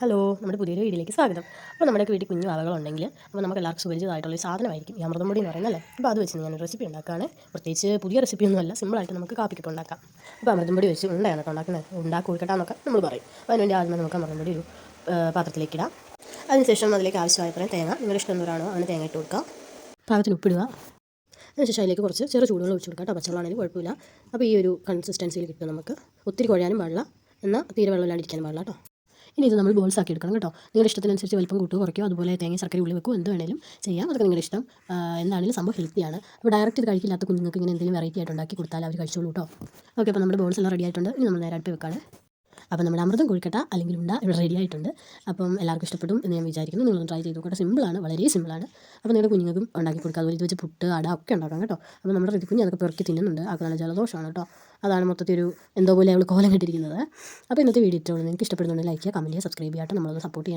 Hello നമ്മുടെ പുതിയൊരു വീഡിയോയിലേക്ക് സ്വാഗതം. അപ്പോൾ നമ്മുടെ വീട്ടിൽ കുഞ്ഞു വാവകളുണ്ടെങ്കിൽ അപ്പോൾ നമുക്ക് എല്ലാവർക്കും സുപരിചിതമായിട്ടുള്ള ഒരു സാധനമായിരിക്കും ഈ അമൃതം പൊടി എന്ന് പറയുന്നത് അല്ലേ? അപ്പോൾ അത് വെച്ച് ഞാൻ റെസിപ്പി ഉണ്ടാക്കുകയാണ്. പ്രത്യേകിച്ച് പുതിയ റെസിപ്പിയൊന്നുമല്ല സിമ്പിളായിട്ട് നമുക്ക് കാപ്പിക്കൊക്കെ ഉണ്ടാക്കാം. അപ്പോൾ അമൃതം പൊടി വെച്ച് ഉണ്ടയാണ് ഉണ്ടാക്കുന്നത് ഉണ്ടാക്കി കൊടുക്കട്ടാന്നൊക്കെ നമ്മൾ പറയും. അതിനുവേണ്ടി ആദ്യമേ നമുക്ക് അമൃതം പൊടി ഒരു പാത്രത്തിലേക്ക് ഇടാം. അതിനുശേഷം അതിലേക്ക് ആവശ്യമായ പറയാം തേങ്ങ നിങ്ങളുടെ ഇഷ്ടം എന്തോരാണോ അങ്ങനെ തേങ്ങ ഇട്ട് കൊടുക്കാം. പാകത്തിന് ഉപ്പിടുക. അതിനുശേഷം അതിലേക്ക് കുറച്ച് ചെറു ചൂടുകൾ ഒഴിച്ച് കൊടുക്കാം കേട്ടോ പച്ചവെള്ളമാണെങ്കിലും കുഴപ്പമില്ല. അപ്പോൾ ഈ ഒരു കൺസിസ്റ്റൻസിയിൽ കിട്ടും നമുക്ക്. ഒത്തിരി കുഴയാനും പാടില്ല. എന്നാൽ തീരെ വെള്ളമില്ലാണ്ടിരിക്കാനും പാടില്ല കേട്ടോ. ഇനി ഇത് നമ്മൾ ബോൾസ് ആക്കി എടുക്കണം കേട്ടോ. നിങ്ങളുടെ ഇഷ്ടത്തിനനുസരിച്ച് വലിപ്പം കൂട്ടുക കുറയ്ക്കോ അതുപോലെ തേങ്ങ ശർക്കര ഉള്ളി വെക്കുക എന്ത് വേണേലും ചെയ്യാം. അതൊക്കെ നിങ്ങളുടെ ഇഷ്ടം. എന്താണെങ്കിലും സംഭവം ഹെൽത്തിയാണ് അപ്പോൾ ഡയറക്റ്റ് ഇത് കഴിക്കില്ലാത്ത കുഞ്ഞുങ്ങൾക്ക് ഇങ്ങനെ എന്തെങ്കിലും വെറൈറ്റി ആയിട്ട് ഉണ്ടാക്കി കൊടുത്താൽ അവർ കഴിച്ചോളൂ കേട്ടോ. ഓക്കെ അപ്പോൾ നമ്മുടെ ബോൾസ് എല്ലാം റെഡി ആയിട്ടുണ്ട്. ഇനി നമ്മൾ നേരെ അടുപ്പ് വെക്കാണ്. അപ്പോൾ നമ്മുടെ അമൃതം കോഴിക്കട്ട അല്ലെങ്കിൽ ഉണ്ട ഇവിടെ റെഡി ആയിട്ടുണ്ട്. അപ്പം എല്ലാവർക്കും ഇഷ്ടപ്പെടും എന്ന് ഞാൻ വിചാരിക്കുന്നു. നിങ്ങളൊന്ന് ട്രൈ ചെയ്ത് നോക്കട്ടെ സിമ്പിളാണ് വളരെ സിമ്പിളാണ് അപ്പോൾ നിങ്ങളുടെ കുഞ്ഞുങ്ങൾക്കും ഉണ്ടാക്കി കൊടുക്കുക അതുപോലെ ഇത് വെച്ച് പുട്ട് അട ഒക്കെ ഉണ്ടാക്കാം കേട്ടോ. അപ്പോൾ നമ്മുടെ കുഞ്ഞ് അതൊക്കെ പെറുക്കി തിന്നുന്നുണ്ട്. അത് നല്ല ജലദോഷമാണ് കേട്ടോ. അതാണ് മൊത്തത്തിൽ ഒരു എന്തോ പോലെ അവൾ കോലം കെട്ടിയിരിക്കുന്നത് അപ്പോൾ ഇന്നത്തെ വീഡിയോ ഇട്ടുള്ളൂ നിങ്ങൾക്ക് ഇഷ്ടപ്പെടുന്നുണ്ടെങ്കിൽ ലൈക്ക് ചെയ്യുക കമന്റ് ചെയ്യുക സബ്സ്ക്രൈബ് ചെയ്യാട്ടോ നമ്മളത് സപ്പോർട്ട് ചെയ്യണം.